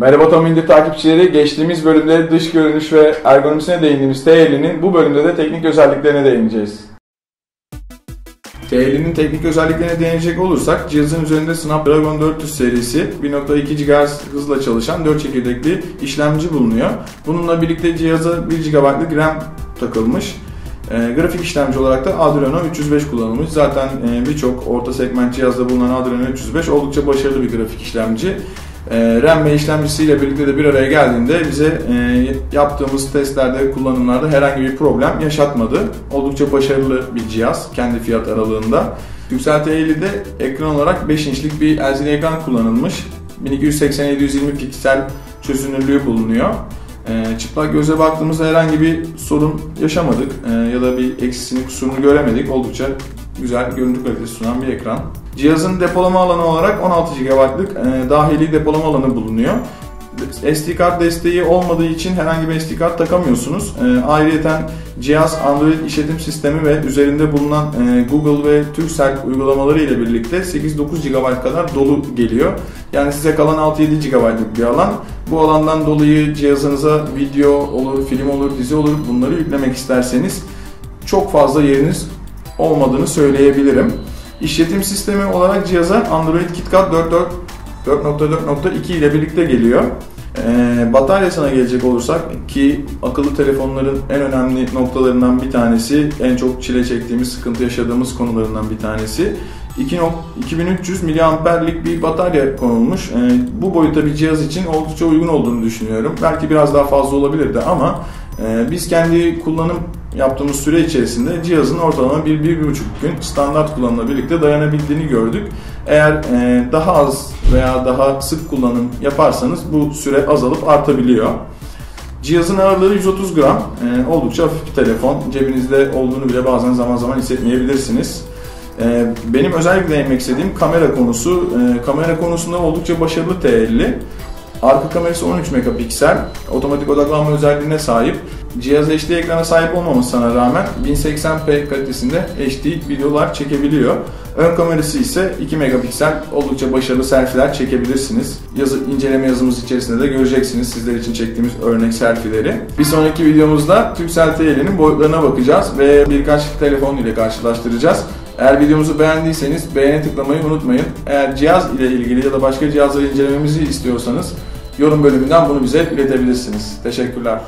Merhaba Tomildi takipçileri. Geçtiğimiz bölümde dış görünüş ve ergonomisine değindiğimiz T50'nin bu bölümde de teknik özelliklerine değineceğiz. T50'nin teknik özelliklerine değinecek olursak cihazın üzerinde Snapdragon 400 serisi 1.2 GHz hızla çalışan 4 çekirdekli işlemci bulunuyor. Bununla birlikte cihaza 1 GB'lık RAM takılmış. E, grafik işlemci olarak da Adreno 305 kullanılmış. Zaten e, birçok orta segment cihazda bulunan Adreno 305 oldukça başarılı bir grafik işlemci. E, RAM ve işlemcisiyle birlikte de bir araya geldiğinde bize e, yaptığımız testlerde, kullanımlarda herhangi bir problem yaşatmadı. Oldukça başarılı bir cihaz kendi fiyat aralığında. Yüksel T50'de ekran olarak 5 inçlik bir LCD ekran kullanılmış. 1280-720 piksel çözünürlüğü bulunuyor. E, çıplak göze baktığımızda herhangi bir sorun yaşamadık e, ya da bir eksisini kusurunu göremedik. Oldukça güzel görüntü kalitesi sunan bir ekran. Cihazın depolama alanı olarak 16 GB'lık e, dahili depolama alanı bulunuyor. SD kart desteği olmadığı için herhangi bir SD kart takamıyorsunuz. E, ayrıca cihaz Android işletim sistemi ve üzerinde bulunan e, Google ve Turkcell uygulamaları ile birlikte 8-9 GB kadar dolu geliyor. Yani size kalan 6-7 GB'lık bir alan. Bu alandan dolayı cihazınıza video olur, film olur, dizi olur bunları yüklemek isterseniz çok fazla yeriniz olmadığını söyleyebilirim. İşletim sistemi olarak cihaza Android KitKat 4.4.2 ile birlikte geliyor. Ee, bataryasına gelecek olursak ki akıllı telefonların en önemli noktalarından bir tanesi, en çok çile çektiğimiz, sıkıntı yaşadığımız konularından bir tanesi. 2300 miliamperlik bir batarya konulmuş. Ee, bu boyuta bir cihaz için oldukça uygun olduğunu düşünüyorum. Belki biraz daha fazla olabilirdi ama e, biz kendi kullanım yaptığımız süre içerisinde cihazın ortalama 1-1,5 gün standart kullanımla birlikte dayanabildiğini gördük. Eğer e, daha az veya daha sık kullanım yaparsanız bu süre azalıp artabiliyor. Cihazın ağırlığı 130 gram. E, oldukça hafif bir telefon. Cebinizde olduğunu bile bazen zaman zaman hissetmeyebilirsiniz. E, benim özellikle değinmek istediğim kamera konusu. Kamera konusunda oldukça başarılı T50. Arka kamerası 13 megapiksel, otomatik odaklanma özelliğine sahip. Cihaz HD ekrana sahip olmamasına rağmen 1080p kalitesinde HD videolar çekebiliyor. Ön kamerası ise 2 megapiksel oldukça başarılı selfie'ler çekebilirsiniz. Yazı, inceleme yazımız içerisinde de göreceksiniz sizler için çektiğimiz örnek selfie'leri. Bir sonraki videomuzda Turkcell T50'nin boyutlarına bakacağız ve birkaç telefon ile karşılaştıracağız. Eğer videomuzu beğendiyseniz beğeni tıklamayı unutmayın. Eğer cihaz ile ilgili ya da başka cihazları incelememizi istiyorsanız yorum bölümünden bunu bize iletebilirsiniz. Teşekkürler.